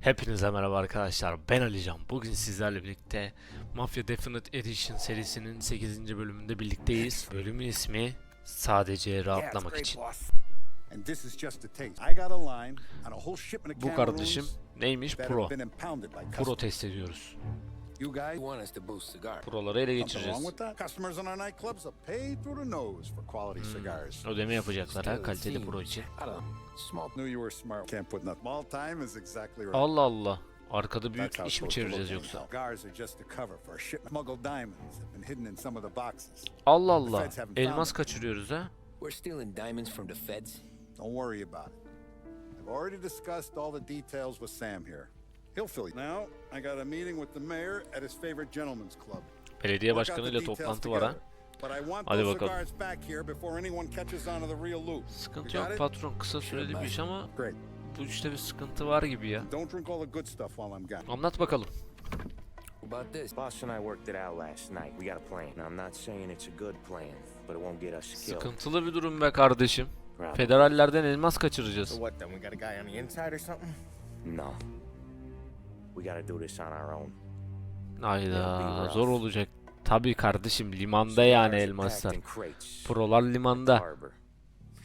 Hepinize merhaba arkadaşlar. Ben Alican. Bugün sizlerle birlikte Mafia Definite Edition serisinin 8. bölümünde birlikteyiz. Bölümün ismi sadece rahatlamak için. Bu kardeşim neymiş? Pro. Pro test ediyoruz. You guys, want us to boost cigar. Proları ele geçireceğiz. with that? Customers in our nightclubs are paid through the nose for quality Hmm. cigars. Ödeme yapacaklar ha kaliteli pro için. I don't know. Small. Knew you were smart. Can't put nothing. Small time is exactly right. Allah Allah. Arkada büyük iş mi çevireceğiz yoksa? Allah Allah. Elmas kaçırıyoruz ha. We're stealing diamonds from the feds. Don't worry about it. I've already discussed all the details with Sam here. He'll fill you. Now, I got a meeting with the mayor at his favorite gentleman's club. Belediye başkanıyla toplantı var ha. Hadi bakalım. Sıkıntı yok patron. Kısa süreli bir iş ama bu işte bir sıkıntı var gibi ya. Anlat bakalım. About this? Boss and I worked it out last night. We got a plan. Now, I'm not saying it's a good plan, but it won't get us killed. Sıkıntılı bir durum be kardeşim. Federallerden elmas kaçıracağız. what then? We got a guy on the inside or something? No. We gotta do this on our own. Hayda zor olacak. Tabii kardeşim limanda yani elmaslar. Prolar limanda.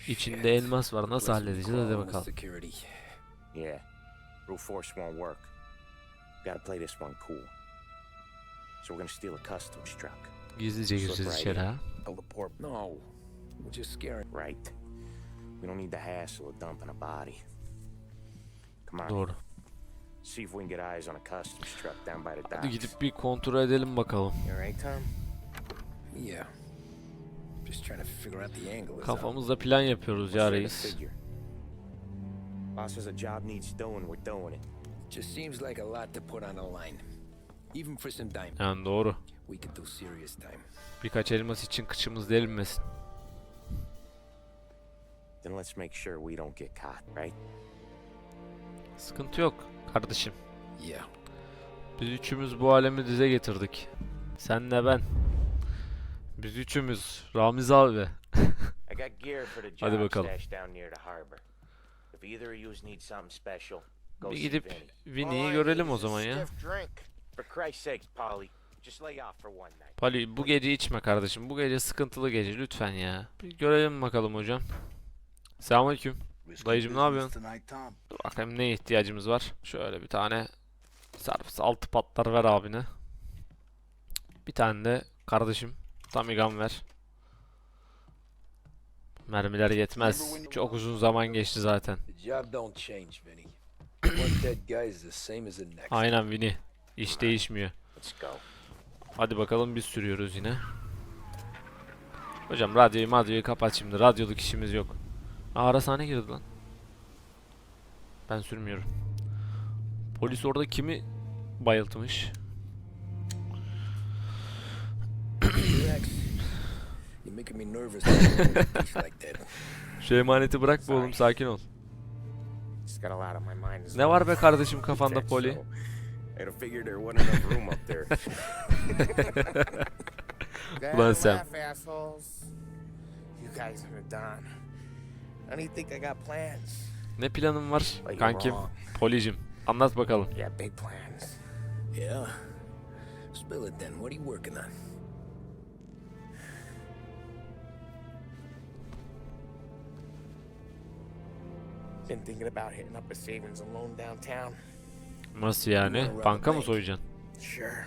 İçinde elmas var. Nasıl halledeceğiz hadi bakalım. Yeah. Brute force won't work. Gotta play this one cool. So we're gonna steal a customs truck. Gizlice gireceğiz içeri ha. No. We're just scaring. Right. We don't need the hassle of dumping a body. Come on. Doğru. See if we can get eyes on a customs truck down by the Hadi docks. gidip bir kontrol edelim bakalım. You alright, Tom? Yeah. Just trying to figure out the angle. is all. Kafamızda plan yapıyoruz ya reis. Boss says a job needs doing, we're doing it. Just seems like a lot to put on a line. Even for some diamonds. Yani doğru. We could do serious time. Birkaç elmas için kıçımız delinmesin. Then let's make sure we don't get caught, right? Sıkıntı yok kardeşim. Yeah. Biz üçümüz bu alemi dize getirdik. Senle ben. Biz üçümüz. Ramiz abi. Hadi bakalım. stashed down near the harbor. If either of yous need something special, go Bir gidip Vinny. Vinny'yi görelim o zaman ya. Pali bu gece içme kardeşim. Bu gece sıkıntılı gece lütfen ya. Bir görelim bakalım hocam. Selamünaleyküm. Dayıcım ne yapıyorsun? Dur bakayım neye ihtiyacımız var. Şöyle bir tane servis altı patlar ver abine. Bir tane de kardeşim Tamigan ver. Mermiler yetmez. Çok uzun zaman geçti zaten. Vinny. Aynen Vini. İş değişmiyor. Hadi bakalım biz sürüyoruz yine. Hocam radyoyu madyoyu kapat şimdi. Radyoluk işimiz yok. Aa arasane girdi lan. Ben sürmüyorum. Polis orada kimi bayıltmış? Şu emaneti bırak be oğlum sakin ol. Just got a lot on my mind. as Ne var be kardeşim kafanda poli? Ulan Sam. I don't even think I got plans. Ne planın var Like you're kankim? wrong. Policim. Anlat bakalım. Yeah, big plans. Yeah. Spill it then. What are you working on? Been thinking about hitting up a savings and loan downtown. Nasıl yani? Banka mı soyacaksın? Sure.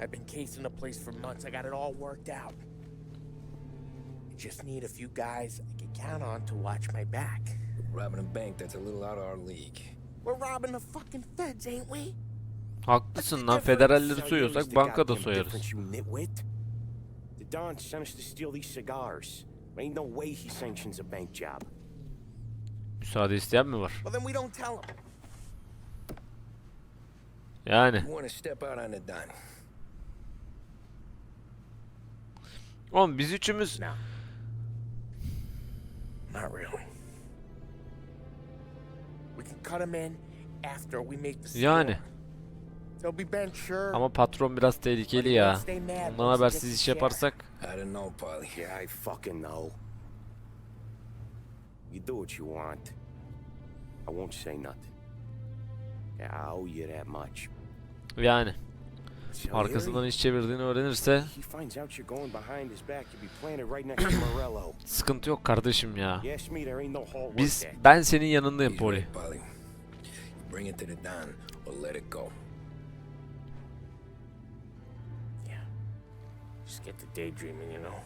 I've been casing the place for months. I got it all worked out. I just need a few guys count on to watch my back. Robbing a bank that's a little out of our league. We're robbing the fucking feds, ain't we? Haklısın lan. Federalleri soyuyorsak banka da soyarız. You nitwit. The Don sent us to steal these cigars. Ain't no way he sanctions a bank job. Müsaade isteyen mi var? Well, then we don't tell them. Yani. You want to step out on the dime? Oğlum biz üçümüz. Not really. We can cut them in after we make the. Yani. They'll be bent sure. Ama patron biraz tehlikeli ya. Ondan habersiz iş yaparsak I don't know, Polly. Yeah, I fucking know. You do what you want. I won't say nothing. Yeah, I owe you that much. Yani arkasından iş çevirdiğini öğrenirse sıkıntı yok kardeşim ya. Biz ben senin yanındayım Poli. right, Polly. You bring it to the Don or let it go. Yeah. Just get to daydreaming, you know.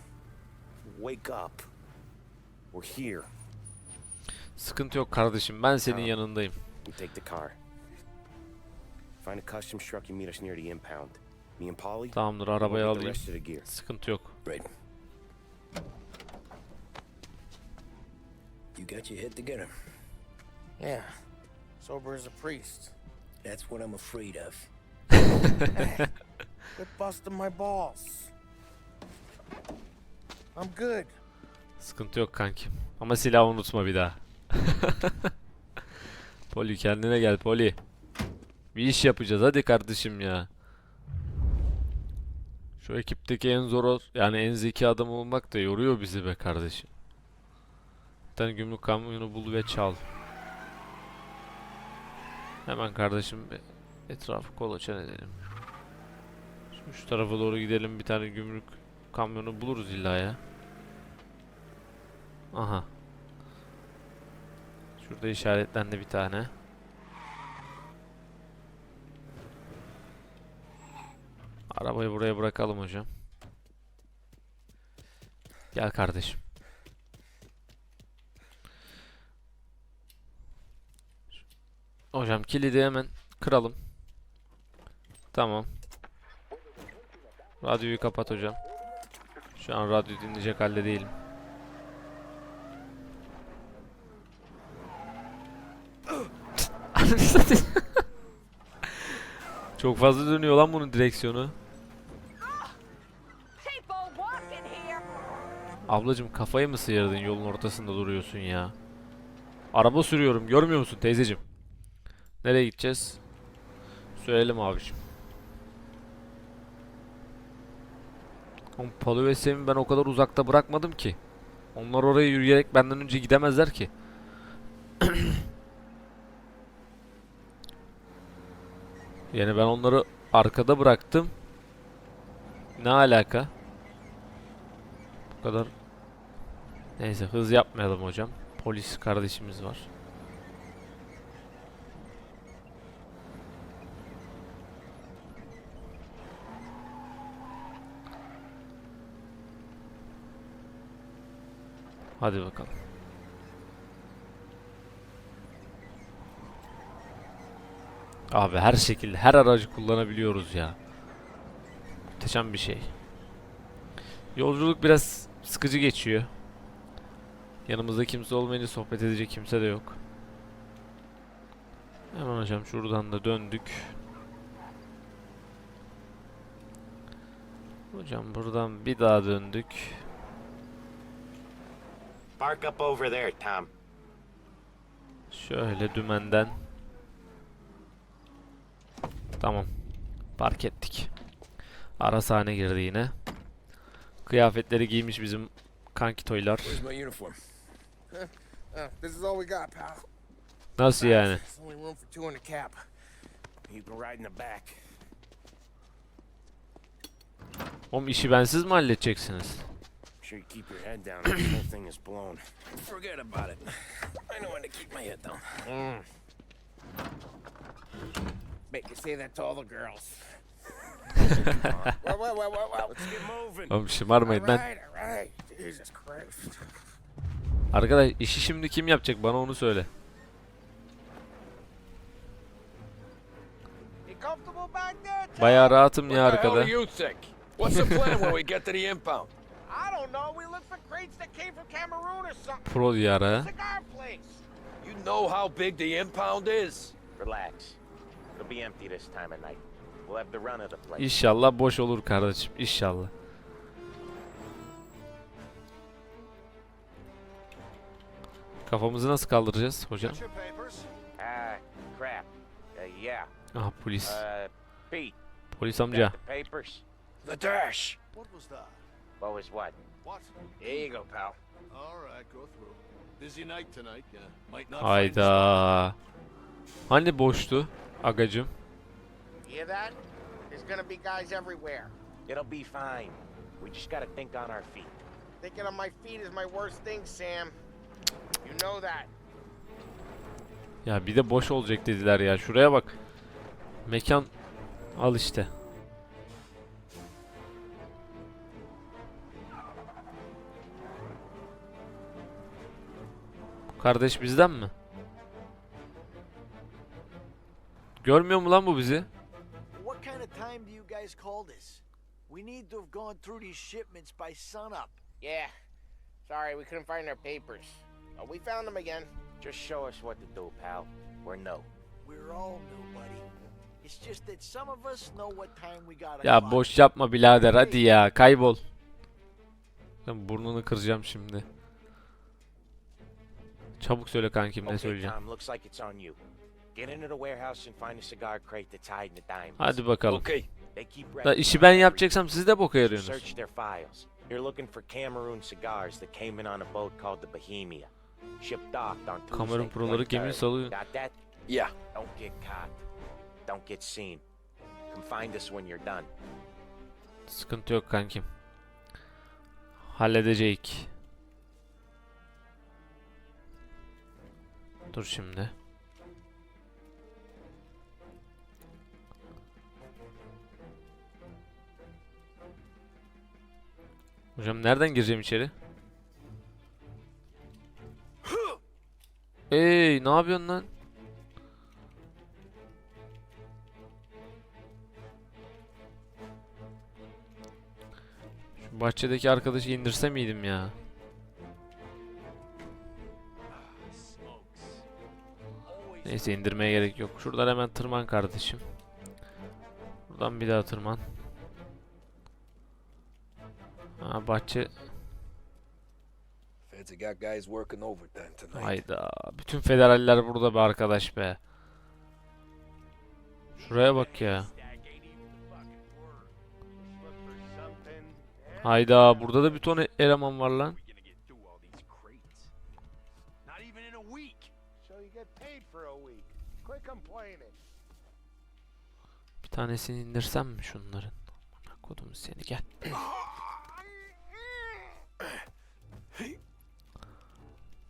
Wake up. We're here. Sıkıntı yok kardeşim. Ben senin yanındayım. You take the car. Find a custom truck and meet us near the impound. Me and Polly. Tamamdır we'll arabayı the alayım. rest of the gear. Sıkıntı yok. Right. You got your head together. Yeah. Sober as a priest. That's what I'm afraid of. Quit busting my balls. I'm good. Sıkıntı yok kankim. Ama silahı unutma bir daha. Poli kendine gel Poli. Bir iş yapacağız hadi kardeşim ya. Şu ekipteki en zor yani en zeki adam olmak da yoruyor bizi be kardeşim. Bir tane gümrük kamyonu bul ve çal. Hemen kardeşim etrafı kolaçan edelim. Şimdi şu tarafa doğru gidelim bir tane gümrük kamyonu buluruz illa ya. Aha. Şurada işaretlendi bir tane. Arabayı buraya bırakalım hocam. Gel kardeşim. Hocam kilidi hemen kıralım. Tamam. Radyoyu kapat hocam. Şu an radyo dinleyecek halde değilim. Çok fazla dönüyor lan bunun direksiyonu. Ablacım kafayı mı sıyırdın yolun ortasında duruyorsun ya? Araba sürüyorum görmüyor musun teyzecim? Nereye gideceğiz? Söyleyelim abiciğim. Oğlum Palu ve Sem'i ben o kadar uzakta bırakmadım ki. Onlar oraya yürüyerek benden önce gidemezler ki. Yani ben onları arkada bıraktım. Ne alaka? Bu kadar. Neyse hız yapmayalım hocam. Polis kardeşimiz var. Hadi bakalım. Abi her şekilde her aracı kullanabiliyoruz ya. Muhteşem bir şey. Yolculuk biraz sıkıcı geçiyor. Yanımızda kimse olmayınca sohbet edecek kimse de yok. Hemen hocam şuradan da döndük. Hocam buradan bir daha döndük. Park up over there, Tom. Şöyle dümenden. Tamam. Park ettik. Ara sahne girdi yine. Kıyafetleri giymiş bizim kanki this is all we got, pal. Nasıl yani? There's only room for two in the cab. You can ride in the back. Oğlum işi bensiz mi halledeceksiniz? Sure you keep your head down. the whole thing is blown. Forget about it. I know when to keep my head down. Mm. Bet you say that to all the girls. well, well, well, well, well. Let's get moving. Oğlum şımarmayın lan. Alright, alright. Jesus Christ. Arkadaş işi şimdi kim yapacak bana onu söyle. Bayağı rahatım ya arkada. Pro diyarı ha. You know how big the impound is? Relax. It'll be empty this time of night. We'll have the run of the place. İnşallah boş olur kardeşim. İnşallah. Kafamızı nasıl kaldıracağız hocam? Ah. Uh. Aha polis. Uh. Polis amca. the dash. What was that? What was what? What? Here you go, pal. All right, go through. Busy night tonight. Yeah. Might not Hayda. Hani boştu? Agacım. Hear that? There's gonna be guys everywhere. It'll be fine. We just gotta think on our feet. Thinking on my feet is my worst thing, Sam. You know that. Ya bir de boş olacak dediler ya. Şuraya bak. Mekan al işte. Bu Kardeş bizden mi? Görmüyor mu lan bu bizi? What kind of time do you guys call this? We need to have gone through these shipments by sunup. Yeah. Sorry, we couldn't find our papers. Oh, we found them again. Just show us what to do, pal. We're no. We're all new, buddy. It's just that some of us know what time we gotta Ya boş yapma birader hadi ya kaybol. Ben burnunu kıracağım şimdi. Çabuk söyle kankim ne söyleyeceğim. Tom, looks like it's on you. Get into the warehouse and find a cigar crate that's hiding the diamonds. Hadi bakalım. Okay. They keep Da işi ben yapacaksam siz de boka yarıyorsunuz. Search their files. You're looking for Cameroon cigars that came in on a boat called the Bohemia. Kamerun proları 23rd. gemiyi salıyor. Yeah. Don't get caught. Don't get seen. Come find us when you're done. Sıkıntı yok kankim. Halledecek. Dur şimdi. Hocam nereden gireceğim içeri? Ey, ne yapıyorsun lan? Şu bahçedeki arkadaşı indirse miydim ya? Neyse indirmeye gerek yok. Şuradan hemen tırman kardeşim. Buradan bir daha tırman. Ha bahçe Hayda. Bütün federaller burada be arkadaş be. Şuraya bak ya. Hayda burada da bir ton eleman var lan. So you get paid for a week. Quit complaining. Bir tanesini indirsem mi şunların? Kodum seni gel.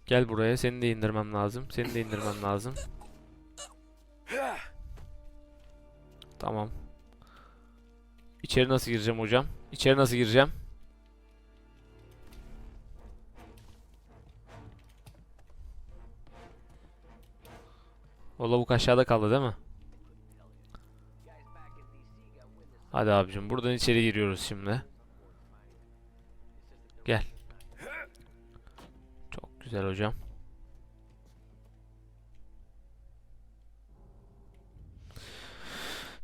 Gel buraya seni de indirmem lazım. Seni de indirmem lazım. Tamam. İçeri nasıl gireceğim hocam? İçeri nasıl gireceğim? O lavuk aşağıda kaldı değil mi? Hadi abicim buradan içeri giriyoruz şimdi. Gel. Güzel hocam.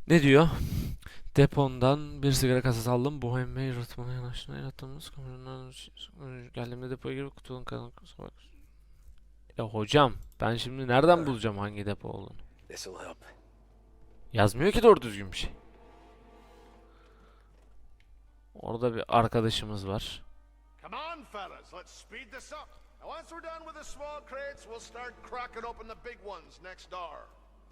Ne diyor? Depondan bir sigara kasası aldım. Bohem Bey rıtmana yanaştığına yarattığımız kamerundan geldiğimde depoya girip kutunun kalanık bak. Ya hocam ben şimdi nereden bulacağım hangi depo olduğunu? Yazmıyor ki doğru düzgün bir şey. Orada bir arkadaşımız var. Come on, fellas, let's speed this up. Now, once we're done with the small crates, we'll start cracking open the big ones next door.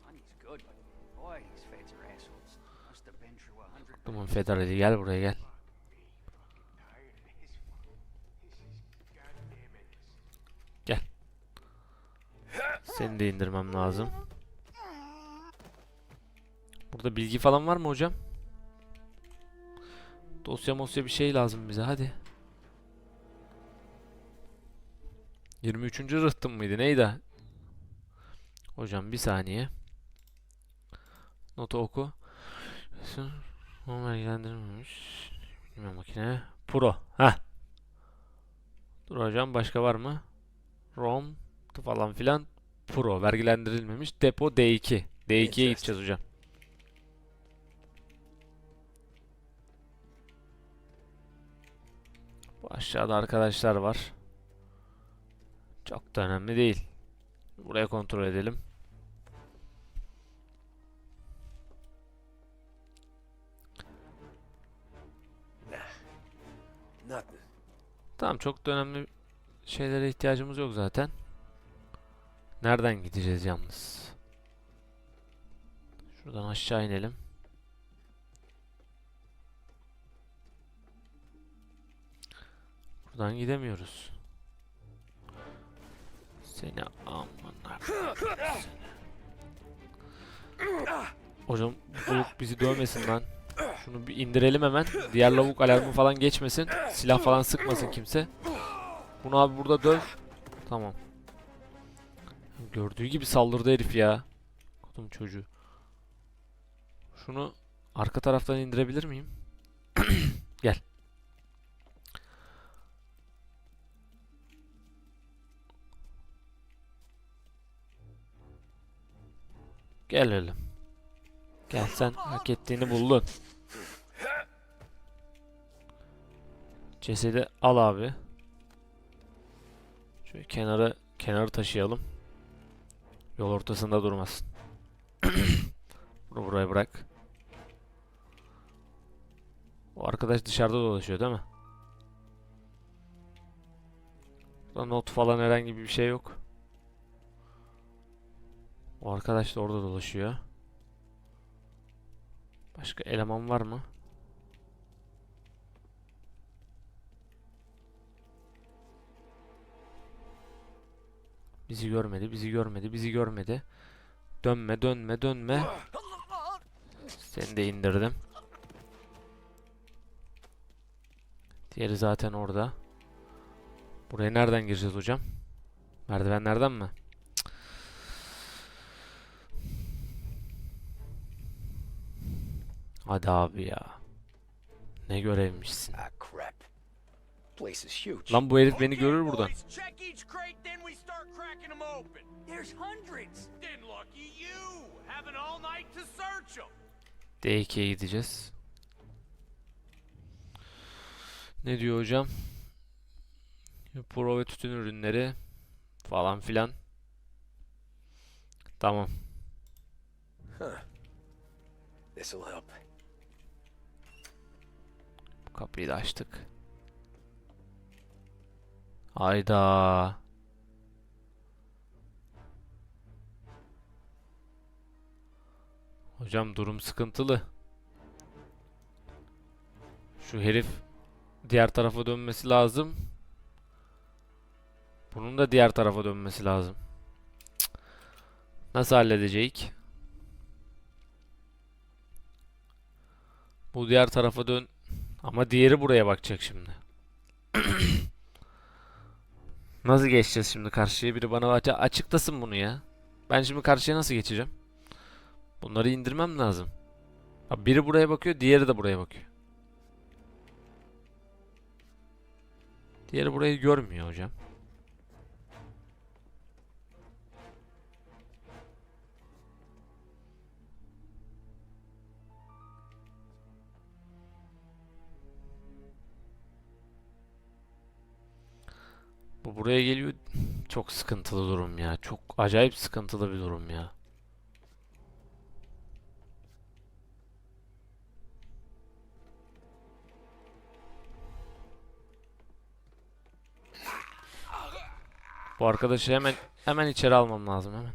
Money's good, but boy, these feds are assholes. Must have been through a hundred. Tamam Federali gel buraya gel. Gel. Seni de indirmem lazım. Burada bilgi falan var mı hocam? Dosya mosya bir şey lazım bize hadi. 23. rıhtım mıydı neydi? Hocam bir saniye. Notu oku. Ama ilgilendirmemiş. Bilmem makine. Pro. Ha. Dur hocam başka var mı? ROM falan filan. Pro vergilendirilmemiş. Depo D2. D2'ye gideceğiz hocam. Bu aşağıda arkadaşlar var. Çok da önemli değil. Buraya kontrol edelim. Tamam çok da önemli şeylere ihtiyacımız yok zaten. Nereden gideceğiz yalnız? Şuradan aşağı inelim. Buradan gidemiyoruz. Seni amına. Hocam bu lavuk bizi dövmesin lan. Şunu bir indirelim hemen. Diğer lavuk alarmı falan geçmesin. Silah falan sıkmasın kimse. Bunu abi burada döv. Tamam. Gördüğü gibi saldırdı herif ya. Kodum çocuğu. Şunu arka taraftan indirebilir miyim? Gel. Gel oğlum. Gel sen hak ettiğini buldun. Cesedi al abi. Şöyle kenara kenarı taşıyalım. Yol ortasında durmasın. Bunu buraya bırak. O arkadaş dışarıda dolaşıyor değil mi? Burada not falan herhangi bir şey yok. O arkadaş da orada dolaşıyor. Başka eleman var mı? Bizi görmedi, bizi görmedi, bizi görmedi. Dönme, dönme, dönme. Seni de indirdim. Diğeri zaten orada. Buraya nereden gireceğiz hocam? Merdivenlerden mi? Hadi abi ya. Ne görevmişsin. Ah, crap. Place is huge. Lan bu herif beni görür buradan. Check each crate, then we start cracking them open. There's hundreds. Then lucky you, having all night to search them. D2'ye gideceğiz. Ne diyor hocam? Pro ve tütün ürünleri falan filan. Tamam. This'll help. Kapıyı da açtık. Hayda. Hocam durum sıkıntılı. Şu herif diğer tarafa dönmesi lazım. Bunun da diğer tarafa dönmesi lazım. Nasıl halledecek? Bu diğer tarafa dön. Ama diğeri buraya bakacak şimdi. Nasıl geçeceğiz şimdi karşıya? Biri bana aç açıklasın bunu ya. Ben şimdi karşıya nasıl geçeceğim? Bunları indirmem lazım. Abi biri buraya bakıyor, diğeri de buraya bakıyor. Diğeri burayı görmüyor hocam. Bu buraya geliyor. Çok sıkıntılı durum ya. Çok acayip sıkıntılı bir durum ya. Bu arkadaşı hemen hemen içeri almam lazım hemen.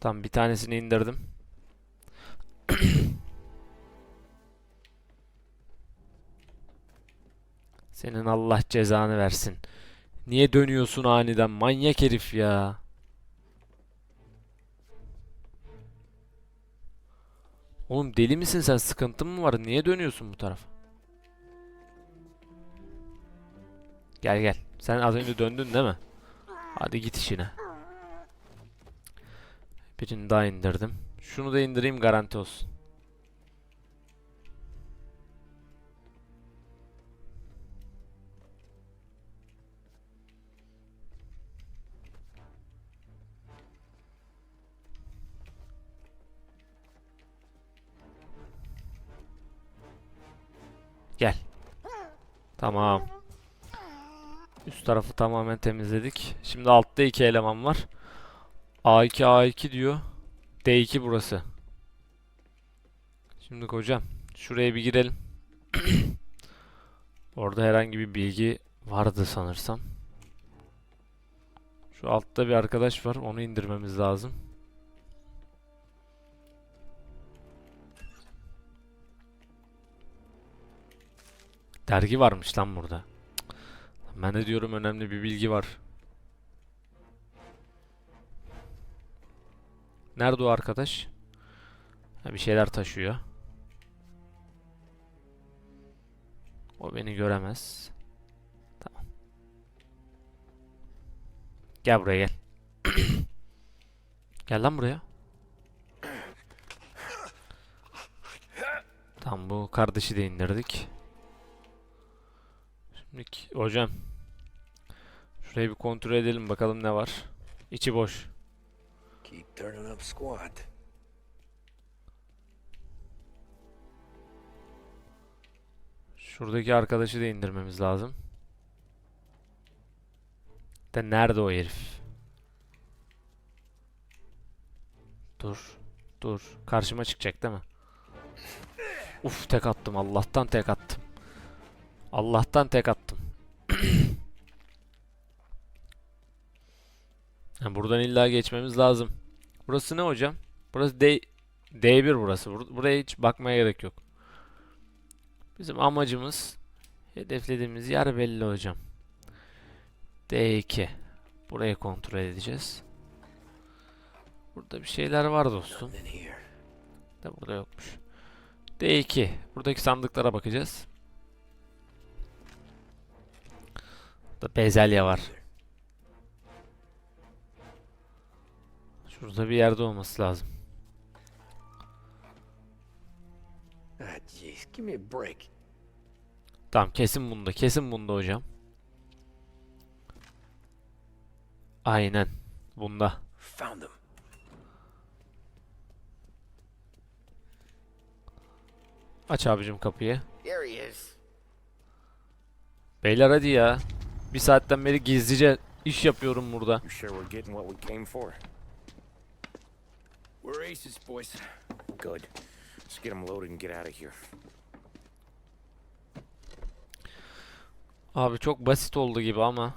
Tamam bir tanesini indirdim. Senin Allah cezanı versin. Niye dönüyorsun aniden? Manyak herif ya. Oğlum deli misin sen? Sıkıntın mı var? Niye dönüyorsun bu tarafa? Gel gel. Sen az önce döndün değil mi? Hadi git işine. Birini daha indirdim. Şunu da indireyim garanti olsun. Tamam. Üst tarafı tamamen temizledik. Şimdi altta iki eleman var. A2 A2 diyor. D2 burası. Şimdi hocam şuraya bir girelim. Orada herhangi bir bilgi vardı sanırsam. Şu altta bir arkadaş var. Onu indirmemiz lazım. Dergi varmış lan burada. Ben de diyorum önemli bir bilgi var. Nerede o arkadaş? Ha, bir şeyler taşıyor. O beni göremez. Tamam. Gel buraya gel. Gel lan buraya. Tamam bu kardeşi de indirdik. Şimdi hocam. Şurayı bir kontrol edelim bakalım ne var. İçi boş. Keep turning up squat. Şuradaki arkadaşı da indirmemiz lazım. De nerede o herif? Dur. Dur. Karşıma çıkacak değil mi? Uf tek attım. Allah'tan tek attım. Allah'tan tek attım. Buradan illa geçmemiz lazım. Burası ne hocam? Burası D D1 burası. Bur- Buraya hiç bakmaya gerek yok. Bizim amacımız hedeflediğimiz yer belli hocam. D2. Burayı kontrol edeceğiz. Burada bir şeyler var dostum. Da burada yokmuş. D2. Buradaki sandıklara bakacağız. Bezelye var. Şurada bir yerde olması lazım. Ah. Tamam kesin bunda. Kesin bunda hocam. Aynen. Bunda. Found them. Aç abicim kapıyı. Beyler hadi ya. Bir saatten beri gizlice iş yapıyorum burada. Abi çok basit oldu gibi ama.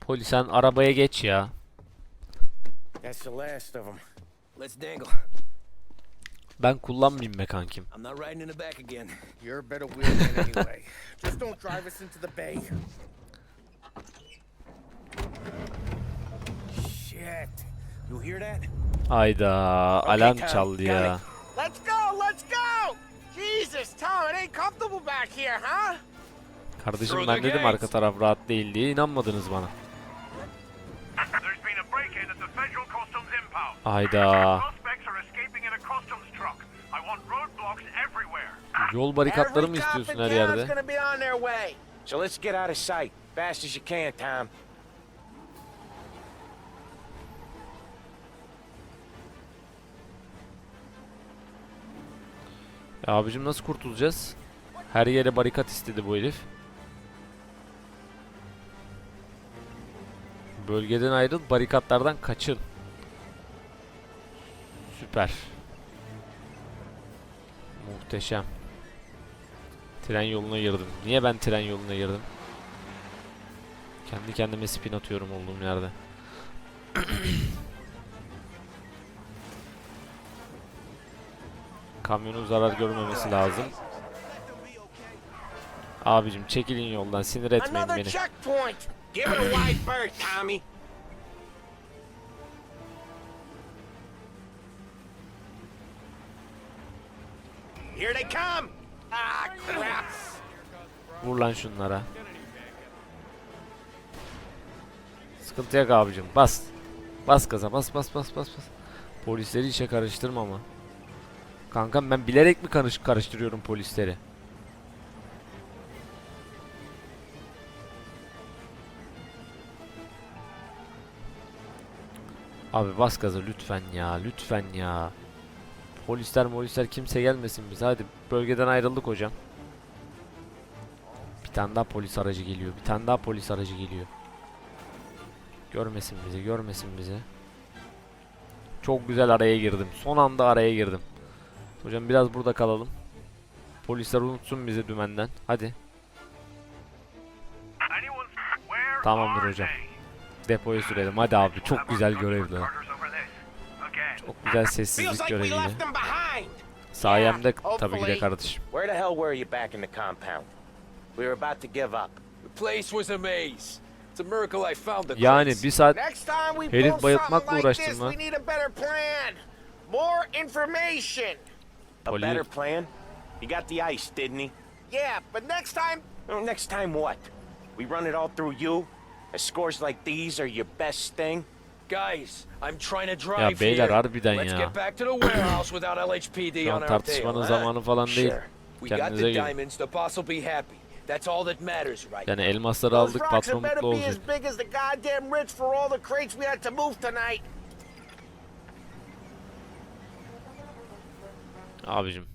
Polis sen arabaya geç ya. That's the last of them. Let's dangle. Ben kullanmayayım be kankim. I'm not riding in the back again. You're a better wheelman anyway. Just don't drive us into the bay. Shit. You hear that? Hayda alarm çaldı ya. Let's go, let's go! Jesus, Tom, it ain't comfortable back here, huh? Kardeşim ben dedim arka taraf rahat değil diye inanmadınız bana. Everywhere. Yol barikatları mı istiyorsun her yerde? So let's get out of sight. Fast as you can, Tom. Ya abicim nasıl kurtulacağız? Her yere barikat istedi bu herif. Bölgeden ayrıl, barikatlardan kaçın. Süper. Muhteşem. Tren yoluna girdim. Niye ben tren yoluna girdim? Kendi kendime spin atıyorum olduğum yerde. Kamyonun zarar görmemesi lazım. Abicim çekilin yoldan sinir etmeyin beni. Here they come. Ah, crap. Vur lan şunlara. Sıkıntı yok. Bas. Bas gaza bas bas bas bas bas. Polisleri işe karıştırma ama. Kankam ben bilerek mi karış karıştırıyorum polisleri? Abi bas gaza lütfen ya lütfen ya. Polisler polisler kimse gelmesin bize hadi bölgeden ayrıldık hocam. Bir tane daha polis aracı geliyor. Bir tane daha polis aracı geliyor. Görmesin bizi, görmesin bizi. Çok güzel araya girdim. Son anda araya girdim. Hocam biraz burada kalalım. Polisler unutsun bizi dümenden. Hadi. Tamamdır hocam. depoya sürelim. Hadi abi çok güzel görevdi. Lan. Çok güzel sessizlik like we göreviydi. left them behind. Sayemde tabii ki de kardeşim. Where the hell were you back in the compound? We were about to give up. The place was a maze. It's a miracle I found the Yani bir saat we Herif pull bayıltmakla something like we need a better plan. More information. A better plan? He got the ice, didn't he? Yeah, but next time, next time what? We run it all through you? And scores like these are your best thing? Guys, I'm trying to drive Ya beyler here. harbiden Let's ya. get back to the warehouse without LHPD Şu on an our tartışmanın zamanı falan değil. Sure. We got Kendinize the gelin. diamonds. The boss will be happy. That's all that matters right Yani elmasları those aldık rocks patron mutlu be as olacak. big as the goddamn rich for all the crates we had to move tonight. Abicim.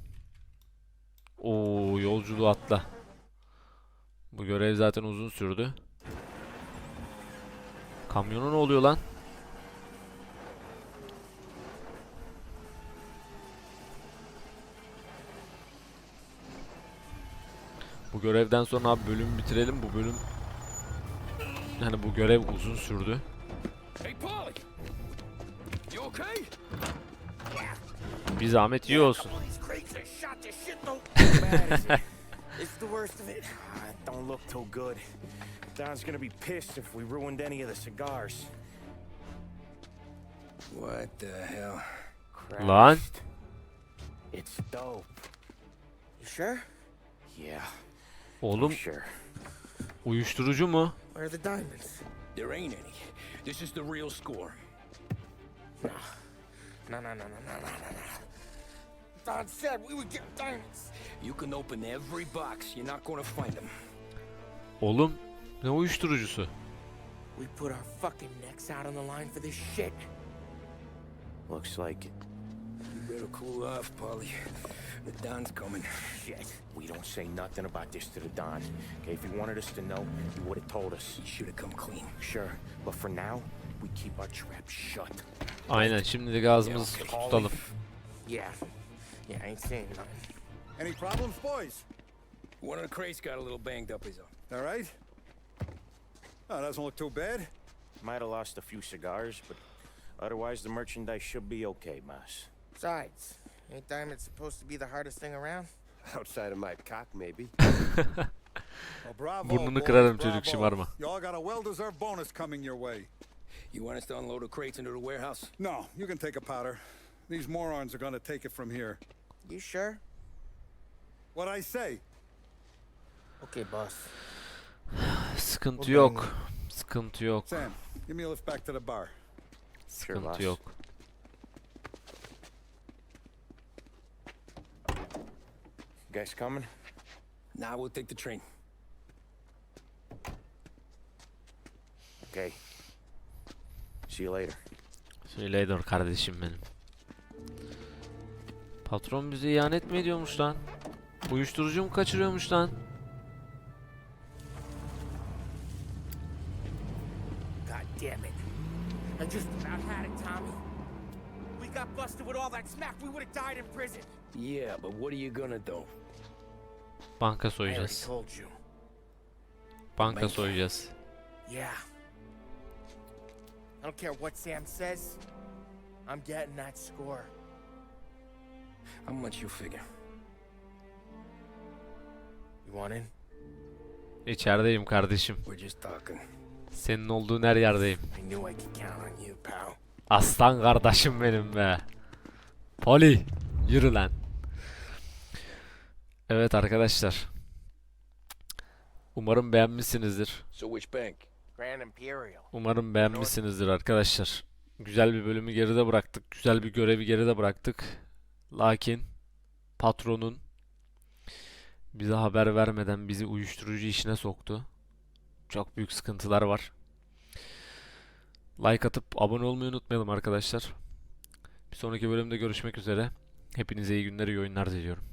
Oo yolculuğu atla. Bu görev zaten uzun sürdü. Kamyona ne oluyor lan? Bu görevden sonra abi bölüm bitirelim. Bu bölüm yani bu görev uzun sürdü. Hey, Polly! You okay? Bir zahmet iyi olsun. It's the worst of it. Ah, It don't look too good. Don's gonna be pissed if we ruined any of the cigars. What the hell? Lan. Christ. It's dope. You sure? Yeah, Oğlum uyuşturucu mu? Where are the diamonds? There ain't any. This is the real score. No, no, no, no, no, no, no, no. Don said we would get diamonds. You can open every box. You're not gonna find them. Oğlum ne uyuşturucusu? We put our fucking necks out on the line for this shit. Looks like it. You better cool off, Polly. The Don's coming. Shit. We don't say nothing about this to the Don. Okay, if he wanted us to know, he would have told us. He should have come clean. Sure, but for now, we keep our trap shut. Aynen şimdi de gazımızı tutalım. Yeah, yeah, I ain't saying nothing. Any problems, boys? One of the crates got a little banged up, is all. All right? Oh, doesn't look too bad. Might have lost a few cigars, but otherwise the merchandise should be okay, boss. Besides, ain't diamonds supposed to be the hardest thing around? Outside of my cock, maybe. Well, bravo, Burnunu boys, kırarım çocuk, bravo. şımarma. You all got a well-deserved bonus coming your way. You want us to unload the crates into the warehouse? No, you can take a powder. These morons are gonna take it from here. You sure? What I say? Okay, boss. Sıkıntı yok. Sıkıntı yok. Sam, give me a lift back to the bar. boss. Sıkıntı yok. Guys coming? Now we'll take the train. Okay. See you later. Söyle kardeşim benim. Patron bize ihanet mi ediyormuş lan? Uyuşturucu mu kaçırıyormuş lan? God damn it. I just about had it, Tommy. We got busted with all that smack, we would have died in prison. Yeah, but what are you gonna do? Banka soyacağız. told you. Banka soyacağız. Yeah. I don't care what Sam says. I'm getting that score. How much you figure? You want in? İçerideyim kardeşim. We're just talking. Senin olduğun her yerdeyim. I knew I could count on you, pal. Aslan kardeşim benim be. Poli. Yürü lan. Evet arkadaşlar. Umarım beğenmişsinizdir. Umarım beğenmişsinizdir arkadaşlar. Güzel bir bölümü geride bıraktık. Güzel bir görevi geride bıraktık. Lakin patronun bize haber vermeden bizi uyuşturucu işine soktu. Çok büyük sıkıntılar var. Like atıp abone olmayı unutmayalım arkadaşlar. Bir sonraki bölümde görüşmek üzere. Hepinize iyi günler, iyi oyunlar diliyorum.